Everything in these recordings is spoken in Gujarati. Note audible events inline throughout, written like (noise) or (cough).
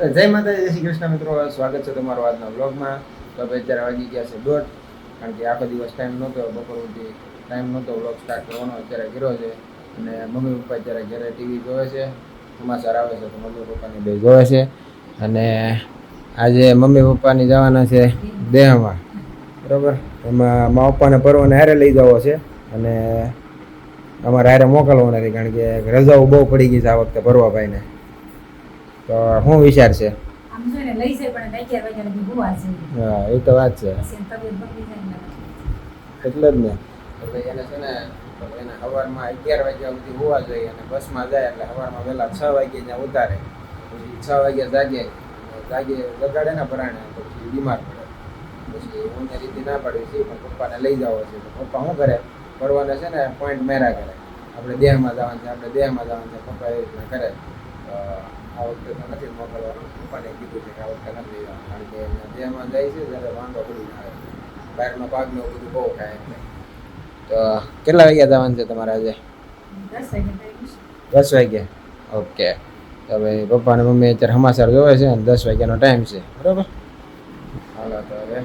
જય માતાજી, જય શ્રી કૃષ્ણ મિત્રો. સ્વાગત છે તમારો આજના બ્લોગમાં તો હવે અત્યારે વાગી ગયા છે દોઢ, કારણ કે આખો દિવસ ટાઈમ નહોતો, બપોર સુધી ટાઈમ નહોતો બ્લોગ સ્ટાર્ટ કરવાનો, અત્યારે કર્યો છે. અને મમ્મી પપ્પા અત્યારે ઘરે ટીવી જોવે છે, સમાચાર આવે છે તો મમ્મી પપ્પાની બે જોવે છે. અને આજે મમ્મી પપ્પાની જવાના છે દેહમાં. બરાબર? એમાં મા પપ્પાને પર્વને હારે લઈ જવો છે અને અમારે હારે મોકલવાના નથી કારણ કે રજાઓ બહુ પડી ગઈ છે આ વખતે ભરવાભાઈને. તો શું વિચાર છે? આમ જો ને લઈ જાય પણ અગિયાર વાગ્યા લગી હોવા જોઈએ હા એ તો વાત છે. એટલે જ ને. એટલે એને છે ને એને સવારમાં અગિયાર વાગ્યા સુધી હોવા જોઈએ અને બસમાં જાય એટલે સવારમાં વહેલા છ વાગ્યે ત્યાં ઉતારે. પછી છ વાગ્યા જાગે જાગે જગાડે ને પરાણે તો પછી બીમાર પડે. પછી હું એ રીતે ના પાડી છે પણ પપ્પાને લઈ જવો છે. તો પપ્પા શું કરે? પડવાને છે ને પોઈન્ટ મેરા કરે. આપણે દેહમાં જવાનું છે આપણે દેહમાં જવાનું છે પપ્પા એ રીતના કરે. તો આ વખતે તો નથી મોકલવાનું પપ્પાને કીધું છે કે આ વખતે નથી જવાનું કારણ કે દેહમાં જાય છે ત્યારે વાંધો પડી ના આવે બહારનો પાક ને બધું બહુ ખાય તો કેટલા વાગ્યા જવાનું છે તમારે આજે દસ વાગ્યા. ઓકે. તો ભાઈ પપ્પા અને મમ્મી અત્યારે સમાચાર જોવે છે અને દસ વાગ્યાનો ટાઈમ છે. બરાબર? હાલો, તો હવે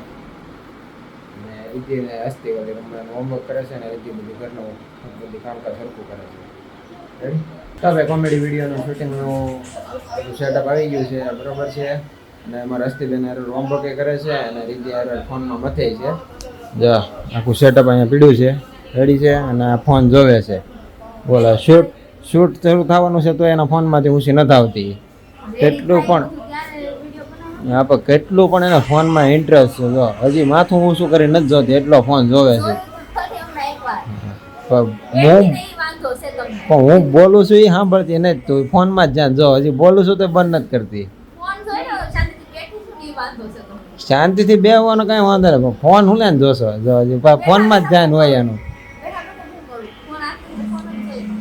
અને રીતિને અસ્તી વાળી હમણાં હોમવર્ક કરે છે ને રીતિ બધું ઘરનું, બધી કામકાજ સરખું કરે છે. રેડી હવે કોમેડી વિડીયોનું શૂટિંગનું બધું સેટઅપ આવી ગયું છે બરાબર છે. અને અમારા અસ્તીબેન હારે હોમવર્ક કરે છે અને રીતિ હારે ફોનનો મથે છે. જો આખું સેટઅપ અહીંયા પીડ્યું છે રેડી છે અને આ ફોન જોવે છે. બોલો શૂટ શૂટ શરૂ થવાનું છે તો એના ફોનમાંથી ઊંચી નથી આવતી. કેટલું પણ હા પણ કેટલું પણ એના ફોનમાં ઇન્ટરેસ્ટ છે જો. હજી માથું ઊંચું કરી નથી જોતી એટલો ફોન જોવે છે. (laughs) પણ હું પણ હું બોલું છું એ સાંભળતી નથી. તું ફોનમાં જ જ્યાં જો હજી બોલું છું તો બંધ નથી કરતી. શાંતિથી બેહવાનો કાંઈ વાંધો નહીં પણ ફોન હું લઈને જોશો? જો હજી ફોનમાં જ ધ્યાન હોય એનું.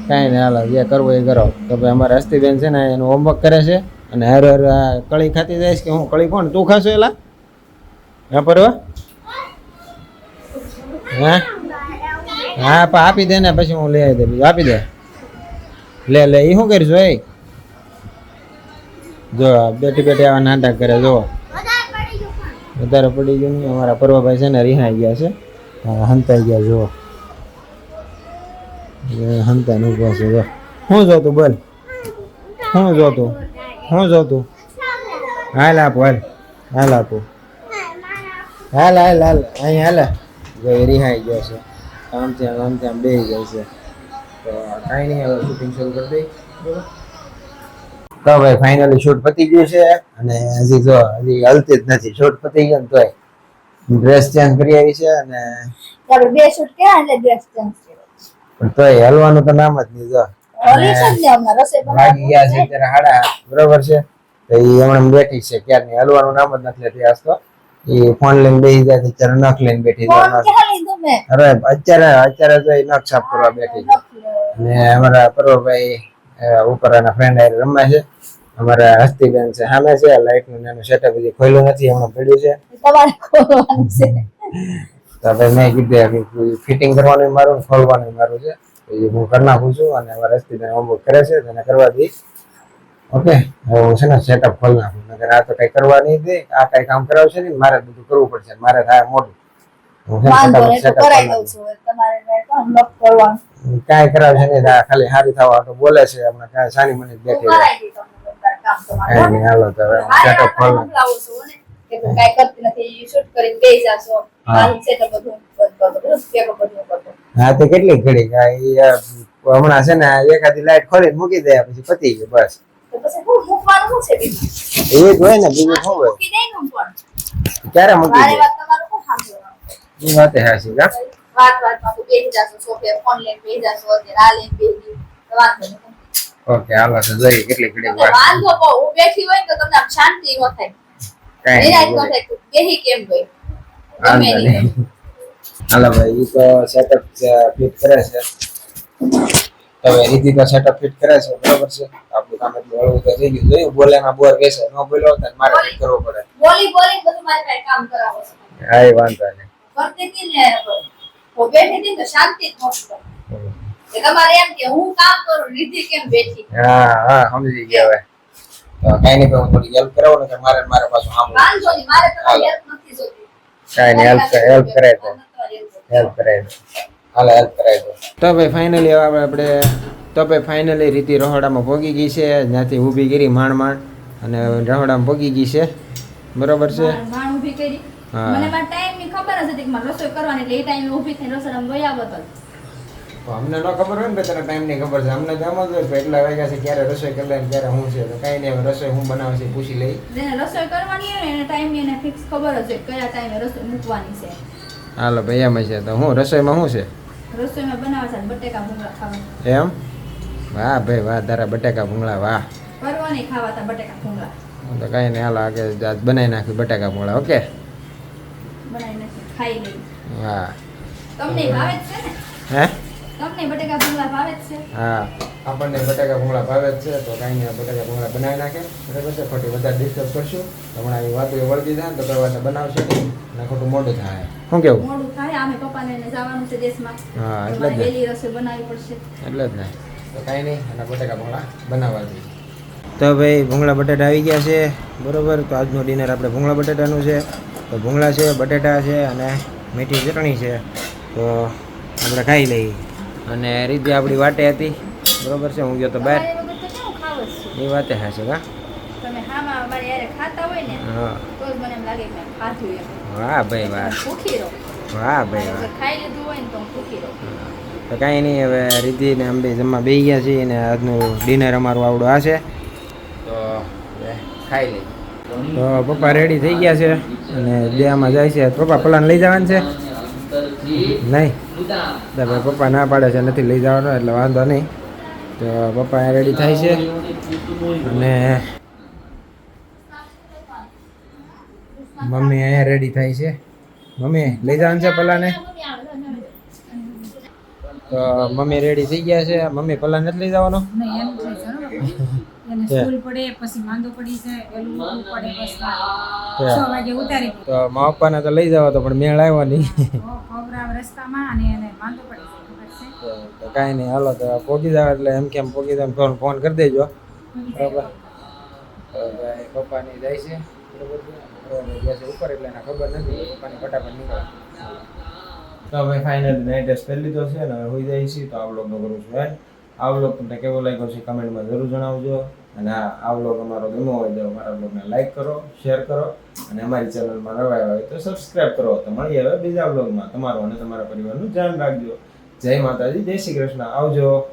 કાંઈ નહીં હાલો જે કરવું એ કરો. તો ભાઈ અમારે હસ્તીબેન છે ને એનું હોમવર્ક કરે છે અને હર હર આ કળી ખાતી જાય કે હું? કળી કોણ? તું ખાશો એલા? હા પરવા? હા? હા પણ આપી દે ને પછી હું લઈ આવી દે બીજું આપી દે? લે લે એ શું કરીશું એ જો બેઠી બેઠી આવા નાટક કરે જો વધારે પડી ગયું નહીં, અમારા પરવાભાઈ છે ને રિહાઈ ગયા છે. હંતાઈ ગયા જો હંતા નું ઊભા છે, જો. શું જોતું, બોલ. શું જોતું શું જોતું. હાલ આપો, હાલ. હાલ આપો. હાલ હાલ હાલ. અહીં હાલ. જો રિહાઈ ગયો છે. આમ ત્યાં આમ ત્યાં બે જાય છે. તો કાંઈ નહીં હવે શૂટિંગ શરૂ કરી દઈ બરોબર? તો ભાઈ ફાઇનલી શૂટ પતી ગયું છે અને હજી જો હજી હલતી જ નથી. શૂટ પતી ગયું તોય ડ્રેસ ચેન્જ કરી આવી છે અને બે શૂટ કર્યા એટલે ડ્રેસ ચેન્જ પણ તોય હલવાનું તો નામ જ નહીં જો. ગયા છે ત્યારે હાડા બરોબર છે? તો એ હમણાં બેઠી છે ક્યારની? હલવાનું નામ જ નથી લેતી આજ તો. એ ફોન લઈને બેસી જાય તો અત્યારે નખ લઈને બેઠી ફોન જાય અરે અત્યારે અત્યારે તો એ નખ સાફ કરવા બેઠી છે. અને અમારા પર્વભાઈ ઉપર એના ફ્રેન્ડ હારે રમે છે. અમારા હસ્તીબેન છે સામે છે. લાઇટનું એનું સેટઅપ હજી ખોલ્યું નથી હમણાં પડ્યું છે. તો હવે મેં કીધું ફિટિંગ કરવાનું મારું ખોલવાનું મારું છે. એ હું કરી નાખું છું અને અમારા હસ્તીબેન હોમવર્ક કરે છે તેને કરવા દઈ. ઓકે હું છે ને સેટઅપ ખોલી નાખું. નગર આ તો કઈ કરવા નહીં દે આ કઈ કામ કરાવશે નહીં મારે બધું કરવું પડશે. મારે થાય મોટું વાંધો નહીં તો કરાવી દઉં છું. તમારે કામ ન કરવાનું. કાંઈ કરાવે નહીં ખાલી હારી થવા તો બોલે છે હમણાં કાંઈ સાની મને બેઠી હાલો તો હું સેટઅપ ખોલી તું કાંઈ કરતી નથી શૂટ કરીને જાશો બધું. હા કેટલી ઘડી હમણાં છે ને એકાદી લાઈટ ખોલીને મૂકી દે પછી પતી ગયું બસ? એ જ હોય ને બીજું શું હોય. ક્યારે મૂકી દે વાત તમારું શું સાંભળવાનું? એ હે છે કા? વાત વાતમાં તું બેસી જાશો સોફે ઓનલાઈન લઈને બેસી જાશો અત્યારે આ લઈને નહીં. ઓકે હાલો તો જઈ કેટલી ઘડી વાત. વાંધો કહો, હું બેઠી હોય તો તમને આમ શાંતિ ન થાય. કઈ નહીં થાય. તું બેસી કેમ ગઈ? ગમે નહીં. નહીં. હાલો ભાઈ એ તો સેટઅપ ફિટ કરે છે. હવે રીતિ તો સેટઅપ ફિટ કરે છે બરોબર છે. આપણું કામ એટલું હળવું તો થઈ ગયું. જોયું બોલે ના બોર બેસે. ન બોલ્યો તો મારે કરવો કરવું પડે. બોલી બોલી બધું મારે કામ કરાવો છે. હા વાંધો નહીં. કરતી ને હું બેઠી હતી તો શાંતિ નહોતી. કે તમારે એમ કે હું કામ કરું લીધી કેમ બેઠી? હા હા સમજી ગયા હવે. કઈ નહીં હું થોડી હેલ્પ કરાવું ને મારે મારે પાછું સાંભળવું. વાંધો નહીં મારે તમારી હેલ્પ નથી જોતી. કઈ નહીં હેલ્પ હેલ્પ કરાય તો. હેલ્પ કરાય હાલ હેલ્પ કરાય તો. તો ભાઈ ફાઇનલી હવે આપણે તો ભાઈ ફાઇનલી રીતિ રહોડામાં ભોગી ગઈ છે. જ્યાંથી ઊભી કરી માંડ માંડ અને રહોડામાં ભોગી ગઈ છે. બરોબર છે? વાણ ઊભી કરી. મને મારા ટાઈમની ખબર જ હતી કે મારે રસોઈ કરવાની એટલે એ ટાઈમ ઊભી થઈને રસોડામાં વહી આવત. અમને ન ખબર હોય ને કે ટાઈમ ટાઈમની ખબર છે. અમને તો એમ જ હોય એટલા વાગ્યા છે ક્યારે રસોઈ કરી લે ક્યારે હું છે. તો કાંઈ નહીં રસોઈ હું બનાવે છે પૂછી લઈ. જેને રસોઈ કરવાની હોય ને એને ટાઈમની એને ફિક્સ ખબર જ હોય કયા ટાઈમે રસોઈ મૂકવાની છે. હાલો ભાઈ એમ છે તો હું રસોઈમાં શું છે? રસોઈમાં બનાવે છે બટેકા ભૂંગળા ખાવા. એમ? વાહ ભાઈ વાહ તારા બટાકા ભૂંગળા વાહ. કરવાની ખાવા તા બટેકા ભૂંગળા. તો કાંઈ નહીં હાલ આગે જાત બનાવી નાખ્યું બટાકા મોળા ઓકે? બનાવી નાખી ખાઈ લઈ વાહ તમને ભાવે છે ને? હે? તમને બટેકા ભૂંગળા ભાવે છે? હા. આપણને બટાકા ભૂંગળા ભાવે જ છે તો કાંઈ નહીં બટાકા ભૂંગળા બનાવી નાખે. બરાબર છે? ખોટી વધારે ડિસ્ટર્બ કરશું. હમણાં એ વાતો વળગી જાય તો કરવા બનાવશે. અને ખોટું મોડું થાય. શું કેવું? મોડું થાય આમે પપ્પાને જવાનું છે દેશમાં. હા એટલે જ ને. રસોઈ બનાવવી પડશે. એટલે જ ને. તો કાંઈ નહીં અને બટાકા ભૂંગળા બનાવવા જોઈએ. તો ભાઈ ભૂંગળા બટાટા આવી ગયા છે. બરોબર? તો આજનું ડિનર આપણે ભૂંગળા બટાટાનું છે. તો ભૂંગળા છે બટાટા છે અને મીઠી ચટણી છે. તો આપણે ખાઈ લઈએ. અને રીતે આપણી વાટે હતી. બરાબર છે? હું ગયો તો બહાર. એ વાતે હા છે કા ને વાહ ભાઈ વાહ. વાહ ભાઈ વાહ. ને તો કાંઈ નહીં હવે રીતિને અમે બે જમવા બેસી ગયા છીએ અને આજનું ડિનર અમારું આવડું આ છે. ખાઈ લઈએ તો પપ્પા રેડી થઈ ગયા છે અને બેમાં જાય છે. પપ્પા પલાન લઈ જવાનું છે? નહીં. ભાઈ પપ્પા ના પાડે છે નથી લઈ જવાનો એટલે વાંધો નહીં. તો પપ્પા રેડી થાય છે. અને મમ્મી અહીંયા રેડી થાય છે. મમ્મી લઈ જવાનું છે પલાને? તો મમ્મી રેડી થઈ ગયા છે. મમ્મી પલાન નથી લઈ જવાનો? છે. સ્કૂલ પડે પછી માંદો પડી જાય એલું પડે બસ છ વાગે ઉતારી તો મા પપ્પાને તો લઈ જવા તો પણ મેળ આવ્યો નહીં. ખવડાવ રસ્તામાં અને એને માંદો પડી જાય તો- કાંઈ નહીં હાલો તો પોગી જાવ એટલે એમ કેમ પોગી જાવ ફોન ફોન કરી દેજો. બરાબર? પપ્પાની જાય છે. બરોબર ગયા છે ઉપર એટલે એને ખબર નથી. પપ્પાની ફટાફટ નીકળે. તો ભાઈ ફાઇનલ નાઇટ ડ્રેસ પહેરી લીધો છે અને હવે હોઈ જાય છે. તો આ વ્લોગનો કરું છું આ વ્લોગ તમને કેવો લાગ્યો છે કમેન્ટમાં જરૂર જણાવજો. અને આ વ્લોગ અમારો ગમ્યો હોય તો અમારા વ્લોગને લાઈક કરો શેર કરો અને અમારી ચેનલમાં નવા હોય તો સબસ્ક્રાઇબ કરો. તો મળીએ હવે બીજા વ્લોગમાં તમારો અને તમારા પરિવારનું ધ્યાન રાખજો. જય માતાજી, જય શ્રી કૃષ્ણ. આવજો.